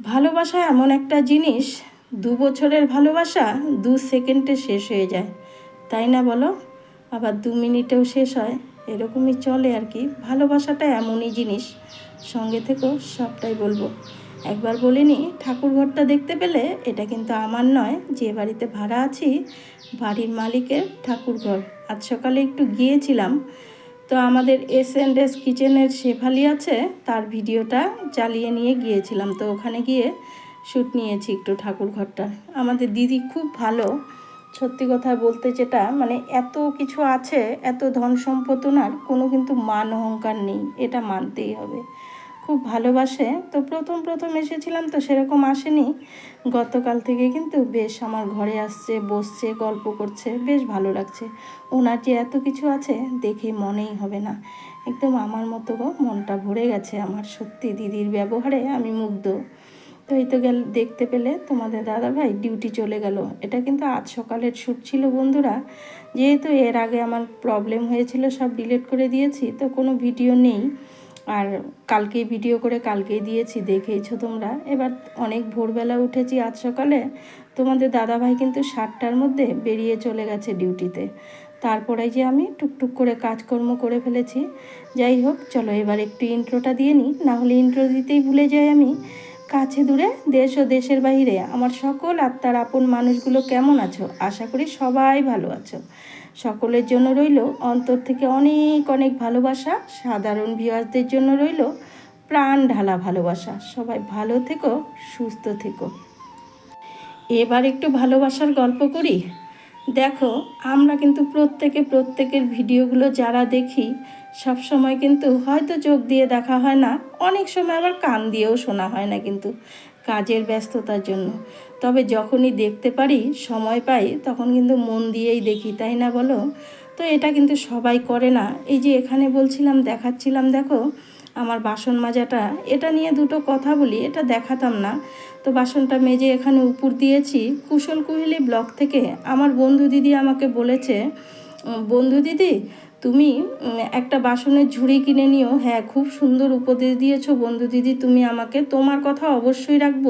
ভালোবাসা এমন একটা জিনিস, দু বছরের ভালোবাসা দু সেকেন্ডে শেষ হয়ে যায়। তাই না বলো? আবার দু মিনিটেও শেষ হয়। এরকমই চলে আর কি। ভালোবাসাটা এমনই জিনিস। সঙ্গে থেকেও সবটাই বলব। একবার বলিনি ঠাকুর ঘরটা দেখতে পেলে এটা কিন্তু আমার নয়। যে বাড়িতে ভাড়া আছি, বাড়ির মালিকের ঠাকুর ঘর আজ সকালে একটু গিয়েছিলাম। তো আমাদের এস অ্যান্ড এস কিচেনের শেফালি আছে, তার ভিডিওটা চালিয়ে নিয়ে গিয়েছিলাম। তো ওখানে গিয়ে শ্যুট নিয়েছি একটু ঠাকুর ঘরটার আমাদের দিদি খুব ভালো, সত্যি কথা বলতে যেটা মানে এত কিছু আছে, এত ধন সম্পদ ওনার, কোনো কিন্তু মান অহংকার নেই, এটা মানতেই হবে। খুব ভালোবাসে। তো প্রথম প্রথম এসেছিলাম তো সেরকম আসেনি। গতকাল থেকে কিন্তু বেশ আমার ঘরে আসছে, বসছে, গল্প করছে, বেশ ভালো লাগছে। ওনার যে এত কিছু আছে দেখে মনেই হবে না। একদম আমার মতো গো, মনটা ভরে গেছে আমার সত্যি দিদির ব্যবহারে, আমি মুগ্ধ। তো এই তো গেল, দেখতে পেলে তোমাদের দাদা ভাই ডিউটি চলে গেল। এটা কিন্তু আজ সকালের শ্যুট ছিল বন্ধুরা। যেহেতু এর আগে আমার প্রবলেম হয়েছিল, সব ডিলিট করে দিয়েছি, তো কোনো ভিডিও নেই। আর কালকেই ভিডিও করে কালকেই দিয়েছি, দেখেইছো তোমরা। এবার অনেক ভোরবেলা উঠেছি আজ সকালে। তোমাদের দাদাভাই কিন্তু সাতটার মধ্যে বেরিয়ে চলে গেছে ডিউটিতে তারপরে যে আমি টুকটুক করে কাজকর্ম করে ফেলেছি। যাই হোক, চলো এবার একটু ইন্ট্রোটা দিয়ে নিই। নাহলে ইন্ট্রো দিতেই ভুলে যাই আমি। কাছে দূরে, দেশ ও দেশের বাইরে আমার সকল আত্মার আপন মানুষগুলো কেমন আছো? আশা করি সবাই ভালো আছো। সকলের জন্য রইল অন্তর থেকে অনেক অনেক ভালোবাসা। সাধারণ ভিউয়ার্সদের জন্য রইল প্রাণ ঢালা ভালোবাসা। সবাই ভালো থেকো, সুস্থ থেকো। এবার একটু ভালোবাসার গল্প করি। দেখো, আমরা কিন্তু প্রত্যেকে প্রত্যেকের ভিডিওগুলো যারা দেখি, সব সময় কিন্তু হয়তো চোখ দিয়ে দেখা হয় না, অনেক সময় আবার কান দিয়েও শোনা হয় না কিন্তু কাজের ব্যস্ততার জন্য। তবে যখনই দেখতে পারি, সময় পাই, তখন কিন্তু মন দিয়েই দেখি, তাই না বলো? তো এটা কিন্তু সবাই করে না। এই যে এখানে বলছিলাম, দেখাচ্ছিলাম, দেখো আমার বাসন মাজাটা, এটা নিয়ে দুটো কথা বলি, এটা দেখাতাম না। তো বাসনটা মেজে এখানে উপর দিয়েছি। কুশল কুহেলি ব্লক থেকে আমার বন্ধু দিদি আমাকে বলেছে বন্ধু দিদি তুমি একটা বাসনের ঝুড়ি কিনে নিও। হ্যাঁ খুব সুন্দর উপদেশ দিয়েছ বন্ধু দিদি, তুমি আমাকে, তোমার কথা অবশ্যই রাখব।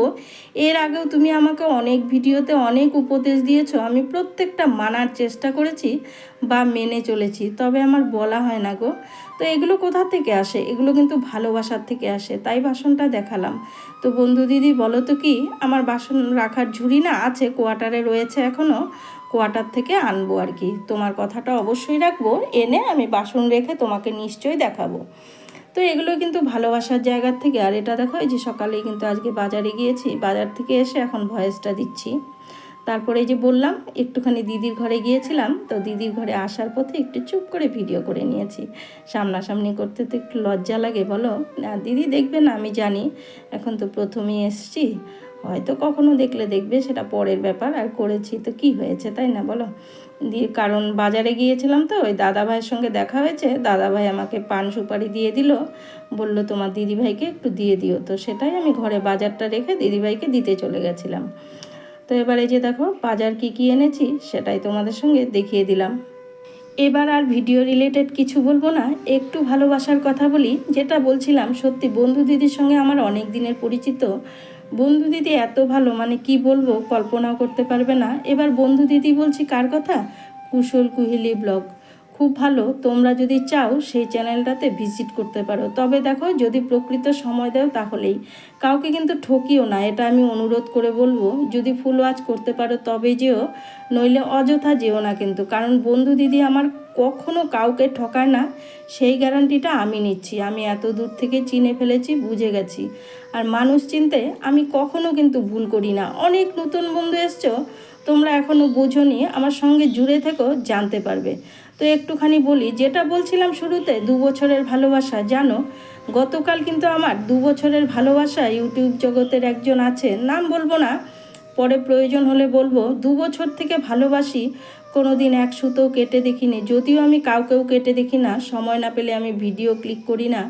এর আগেও তুমি আমাকে অনেক ভিডিওতে অনেক উপদেশ দিয়েছ। আমি প্রত্যেকটা মানার চেষ্টা করেছি বা মেনে চলেছি, তবে আমার বলা হয় না গো। তো এগুলো কোথা থেকে আসে? এগুলো কিন্তু ভালোবাসার থেকে আসে, তাই বাসনটা দেখালাম। তো বন্ধু দিদি, বলো তো কি, আমার বাসন রাখার ঝুড়ি না আছে, কোয়ার্টারে রয়েছে এখনও কোয়ার্টার থেকে আনব আর কি। তোমার কথাটা অবশ্যই রাখব। এনে আমি বাসন রেখে তোমাকে নিশ্চয়ই দেখাবো। তো এগুলো কিন্তু ভালোবাসার জায়গার থেকে, আর এটা দেখো, এই যে সকালেই কিন্তু আজকে বাজারে গিয়েছি, বাজার থেকে এসে এখন ভয়েসটা দিচ্ছি। তারপরে এই যে বললাম, একটুখানি দিদির ঘরে গিয়েছিলাম, তো দিদির ঘরে আসার পথে একটু চুপ করে ভিডিও করে নিয়েছি। সামনাসামনি করতে তো একটু লজ্জা লাগে, বলো। দিদি দেখবে না, আমি জানি। এখন তো প্রথমেই এসছি। হয়তো কখনো দেখলে দেখবে, সেটা পরের ব্যাপার। আর করেছি তো কি হয়েছে, তাই না বলো? দিয়ে কারণ বাজারে গিয়েছিলাম তো, ওই দাদা ভাইয়ের সঙ্গে দেখা হয়েছে। দাদা ভাই আমাকে পান সুপারি দিয়ে দিল। বলল, তোমার দিদিভাইকে একটু দিয়ে দিও। তো সেটাই আমি ঘরে বাজারটা রেখে দিদিভাইকে দিতে চলে গেছিলাম। তো এবার যে দেখো, বাজার কি কি এনেছি, সেটাই তোমাদের সঙ্গে দেখিয়ে দিলাম। এবার আর ভিডিও রিলেটেড কিছু বলব না। একটু ভালোবাসার কথা বলি, যেটা বলছিলাম, সত্যি বন্ধু দিদির সঙ্গে আমার অনেক দিনের পরিচিত। বন্ধু দিদি এত ভালো মানে কি বলব, কল্পনাও করতে পারবে না। এবার বন্ধু দিদি বলছি, কার কথা? কুশল কুহিলি ব্লগ। খুব ভালো, তোমরা যদি চাও সেই চ্যানেলটাতে ভিজিট করতে পারো। তবে দেখো, যদি প্রকৃত সময় দাও তাহলেই। কাউকে কিন্তু ঠকিও না, এটা আমি অনুরোধ করে বলব। যদি ফুল ওয়াচ করতে পারো তবে যেও, নইলে অযথা যেও না কিন্তু। কারণ বন্ধু দিদি আমার কখনো কাউকে ঠকায় না, সেই গ্যারান্টিটা আমি নিচ্ছি। আমি এত দূর থেকে চিনে ফেলেছি, বুঝে গেছি। আর মানুষ চিনতে আমি কখনো কিন্তু ভুল করি না। অনেক নতুন বন্ধু এসছো, তোমরা এখনও বোঝোনি, আমার সঙ্গে জুড়ে থেকেও জানতে পারবে। তো একটুখানি বলি, যেটা বলছিলাম শুরুতে, দু বছরের ভালোবাসা, জানো? গতকাল কিন্তু আমার দু বছরের ভালোবাসা ইউটিউব জগতের একজন আছে নাম বলব না পরে প্রয়োজন হলে বলব, দু বছর থেকে ভালোবাসি কোনো দিন এক সুতোও কেটে দেখিনি। যদিও আমি কাউকেও কেটে দেখি না, সময় না পেলে আমি ভিডিও ক্লিক করি না,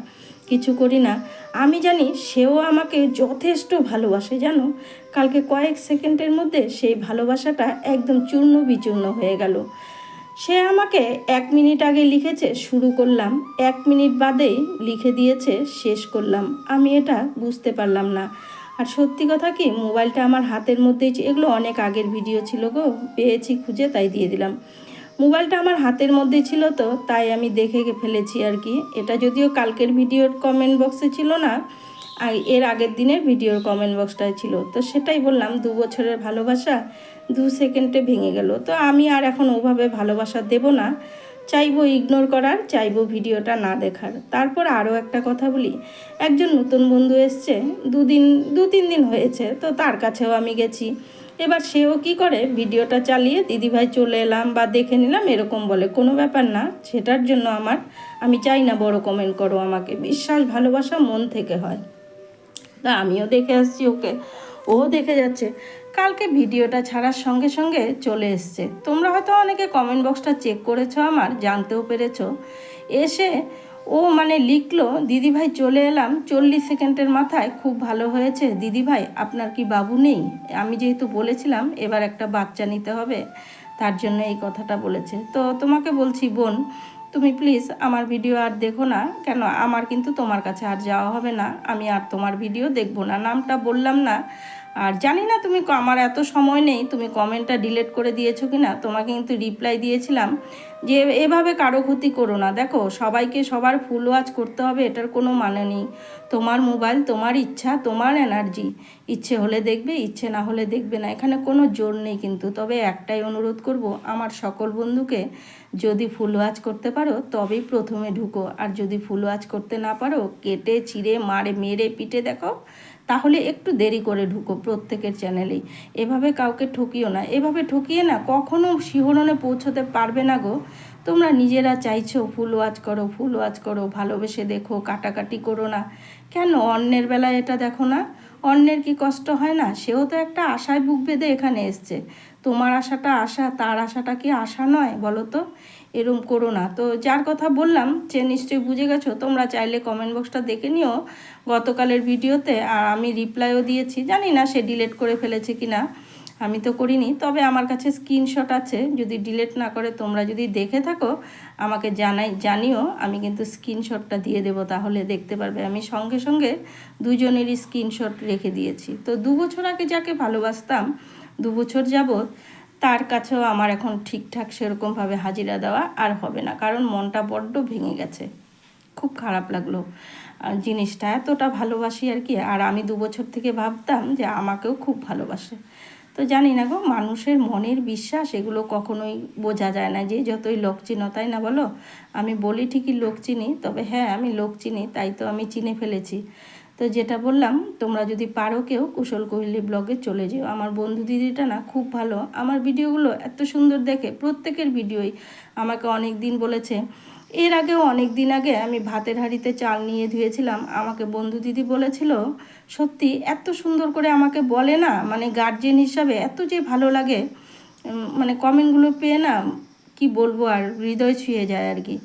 কিছু করি না। আমি জানি সেও আমাকে যথেষ্ট ভালোবাসে, জানো? কালকে কয়েক সেকেন্ডের মধ্যে সেই ভালোবাসাটা একদম চূর্ণ বিচূর্ণ হয়ে গেল। সে আমাকে এক মিনিট আগে লিখেছে, শুরু করলাম। এক মিনিট বাদেই লিখে দিয়েছে, শেষ করলাম। আমি এটা বুঝতে পারলাম না। আর সত্যি কথা কি, মোবাইলটা আমার হাতের মধ্যেই এগুলো অনেক আগের ভিডিও ছিল গো, পেয়েছি খুঁজে, তাই দিয়ে দিলাম। মোবাইলটা আমার হাতের মধ্যে ছিল তো, তাই আমি দেখে ফেলেছি আর কি। এটা যদিও কালকের ভিডিওর কমেন্ট বক্সে ছিল না এর আগের দিনের ভিডিওর কমেন্ট বক্সটায় ছিল। তো সেটাই বললাম, দু বছরের ভালোবাসা দু সেকেন্ডে ভেঙে গেল। তো আমি আর এখন ওভাবে ভালোবাসা দেব না। চাইব ইগনোর করার, চাইব ভিডিওটা না দেখার। তারপর আরও একটা কথা বলি। একজন নতুন বন্ধু এসছে, দুদিন দু তিন দিন হয়েছে, তো তার কাছেও আমি গেছি। এবার সেও কি করে, ভিডিওটা চালিয়ে দিদিভাই চলে এলাম বা দেখে নিলাম এরকম বলে। কোনো ব্যাপার না, সেটার জন্য আমার, আমি চাই না বড় কমেন্ট করো আমাকে। বিশ্বাস, ভালোবাসা মন থেকে হয়। তা আমিও দেখে আসছি ওকে। ও দেখে যাচ্ছে। কালকে ভিডিওটা ছাড়ার সঙ্গে সঙ্গে চলে এসছে। তোমরা হয়তো অনেকে কমেন্ট বক্সটা চেক করেছ আমার, জানতেও পেরেছ। এসে ও মানে লিখলো, দিদিভাই চলে এলাম, চল্লিশ সেকেন্ডের মাথায় খুব ভালো হয়েছে। দিদিভাই, আপনার কি বাবু নেই? আমি যেহেতু বলেছিলাম, এবার একটা বাচ্চা নিতে হবে, তার জন্য এই কথাটা বলেছে। তো তোমাকে বলছি, বোন তুমি প্লিজ আমার ভিডিও আর দেখো না, কেন আমার কিন্তু তোমার কাছে আর যাওয়া হবে না। আমি আর তোমার ভিডিও দেখব না। নামটা বললাম না আর জানি না তুমি আমার এত সময় নেই, তুমি কমেন্টটা ডিলেট করে দিয়েছ কি না তোমাকে কিন্তু রিপ্লাই দিয়েছিলাম যে এভাবে কারও ক্ষতি করো না। দেখো, সবাইকে সবার ফুল ওয়াচ করতে হবে, এটার কোনো মানে নেই। তোমার মোবাইল তোমার ইচ্ছা, তোমার এনার্জি ইচ্ছে হলে দেখবে, ইচ্ছে না হলে দেখবে না। এখানে কোনো জোর নেই কিন্তু। তবে একটাই অনুরোধ করব, আমার সকল বন্ধুকে যদি ফুল ওয়াচ করতে পারো, তবেই প্রথমে ঢুকো। আর যদি ফুল ওয়াচ করতে না পারো, কেটে চিড়ে মারে, মেরে, পিটে, দেখো তাহলে একটু দেরি করে ঢুকো প্রত্যেকের চ্যানেলেই। এভাবে কাউকে ঠকিও না। এভাবে ঠকিয়ে না কখনো শিহরণে পৌঁছতে পারবে না গো। তোমরা নিজেরা চাইছো, ফুল ওয়াজ করো, ফুল ওয়াজ করো, ভালোবেসে দেখো, কাটাকাটি করো না। কেন? অন্যের বেলায় এটা দেখো না। অন্যের কি কষ্ট হয় না? সেও তো একটা আশায় বুক বেঁধে এখানে এসছে। তোমার আশাটা আশা, তার আশাটা কি আশা নয় বলো তো? এরম করো না। তো যার কথা বললাম সে নিশ্চয়ই বুঝে গেছো, তোমরা চাইলে কমেন্ট বক্সটা দেখে নিও গতকালের ভিডিওতে, আর আমি রিপ্লাইও দিয়েছি। জানি না সে ডিলেট করে ফেলেছে কি না আমি তো করিনি। তবে আমার কাছে স্ক্রিনশট আছে, যদি ডিলেট না করে তোমরা যদি দেখে থাকো, আমাকে জানাই, জানিও, আমি কিন্তু স্ক্রিনশটটা দিয়ে দেবো, তাহলে দেখতে পারবে। আমি সঙ্গে সঙ্গে দুজনেরই স্ক্রিনশট রেখে দিয়েছি। তো দু বছর আগে যাকে ভালোবাসতাম, দু বছর যাবৎ তার কাছেও আমার এখন ঠিকঠাক সেরকমভাবে হাজিরা দেওয়া আর হবে না। কারণ মনটা বড্ড ভেঙে গেছে। খুব খারাপ লাগল জিনিসটা। এতটা ভালোবাসি আর কি। আর আমি দু বছর থেকে ভাবতাম যে আমাকেও খুব ভালোবাসে। তো জানি না গো, মানুষের মনের বিশ্বাস, এগুলো কখনোই বোঝা যায় না যে যতই লোক চিনো তাই না বলো? আমি বলি ঠিকই লোক চিনি, তবে হ্যাঁ আমি লোক চিনি, তাই তো আমি চিনে ফেলেছি। তো যেটা বললাম, তোমরা যদি পারো কেউ কুশল কোহলি ব্লগে চলে যেও। আমার বন্ধু দিদিটা না খুব ভালো। আমার ভিডিওগুলো এত সুন্দর দেখে প্রত্যেকের ভিডিওই আমাকে অনেক দিন বলেছে। এর আগেও অনেক দিন আগে আমি ভাতের হাঁড়িতে চাল নিয়ে ধুয়েছিলাম। আমাকে বন্ধু দিদি বলেছিল, সত্যি এত সুন্দর করে আমাকে বলে না মানে গার্জেন হিসাবে এত যে ভালো লাগে মানে কমেন্টগুলো পেয়ে না কি বলব আর হৃদয় ছুঁয়ে যায় আর কি।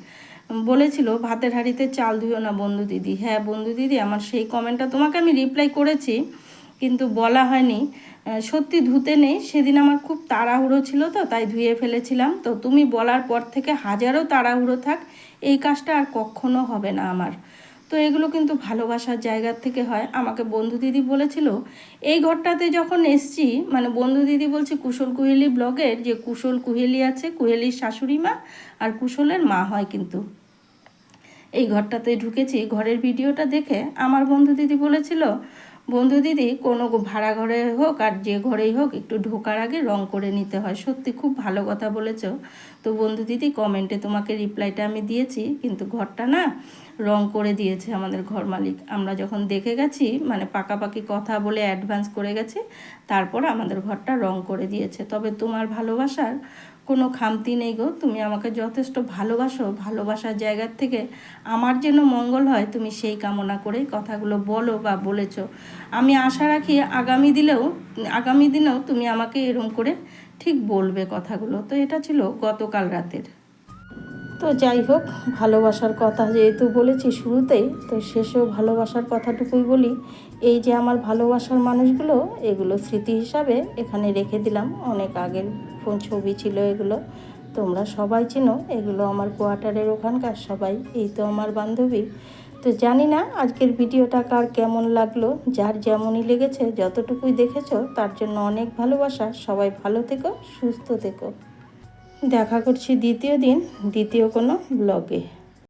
বলেছিল, ভাতের হাঁড়িতে চাল ধুয়েও না বন্ধু দিদি। হ্যাঁ বন্ধু দিদি, আমার সেই কমেন্টটা তোমাকে আমি রিপ্লাই করেছি, কিন্তু বলা হয়নি। সত্যি ধুতে নেই, সেদিন আমার খুব তাড়াহুড়ো ছিল তো, তাই ধুয়ে ফেলেছিলাম। তো তুমি বলার পর থেকে হাজারো তাড়াহুড়ো থাক, এই কাজটা আর কখনো হবে না আমার। তো এগুলো কিন্তু ভালোবাসার জায়গার থেকে হয়। আমাকে বন্ধু দিদি বলেছিল, এই ঘরটাতে যখন এসছি মানে বন্ধু দিদি বলছে কুশল কুহেলি ব্লগের যে কুশল কুহেলি আছে, কুহেলির শাশুড়ি মা আর কুশলের মা হয় কিন্তু। এই ঘরটাতে ঢুকেছি। ঘরের ভিডিওটা দেখে আমার বন্ধু দিদি বলেছিল বন্ধু দিদি, কোনো ভাড়া ঘরে হোক আর যে ঘরেই হোক একটু ঢোকার আগে রং করে নিতে হয়। সত্যি খুব ভালো কথা বলেছ। তো বন্ধু দিদি, কমেন্টে তোমাকে রিপ্লাইটা আমি দিয়েছি, কিন্তু ঘরটা না রং করে দিয়েছে আমাদের ঘর মালিক। আমরা যখন দেখে গেছি মানে পাকাপাকি কথা বলে অ্যাডভান্স করে গেছি, তারপর আমাদের ঘরটা রং করে দিয়েছে। তবে তোমার ভালোবাসার কোনো খামতি নেই গো। তুমি আমাকে যথেষ্ট ভালোবাসো, ভালোবাসার জায়গার থেকে আমার যেন মঙ্গল হয়, তুমি সেই কামনা করেই কথাগুলো বলো বা বলেছ। আমি আশা রাখি আগামী দিলেও, আগামী দিনেও তুমি আমাকে এরম করে ঠিক বলবে কথাগুলো। তো এটা ছিল গতকাল রাতের। তো যাই হোক, ভালোবাসার কথা যেহেতু বলেছি শুরুতেই, তো শেষেও ভালোবাসার কথাটুকুই বলি। এই যে আমার ভালোবাসার মানুষগুলো, এগুলো স্মৃতি হিসাবে এখানে রেখে দিলাম অনেক আগের। ফোন ছবি ছিল এগুলো। তোমরা সবাই চেনো, এগুলো আমার কোয়ার্টারের ওখানকার সবাই, এই তো আমার বান্ধবী। তো জানি না আজকের ভিডিওটা কার কেমন লাগল, যার যেমনই লেগেছে, যতটুকুই দেখেছ, তার জন্য অনেক ভালোবাসা। সবাই ভালো থেকো, সুস্থ থেকো। দেখা করছি দ্বিতীয় দিন, দ্বিতীয় কোনো ব্লগে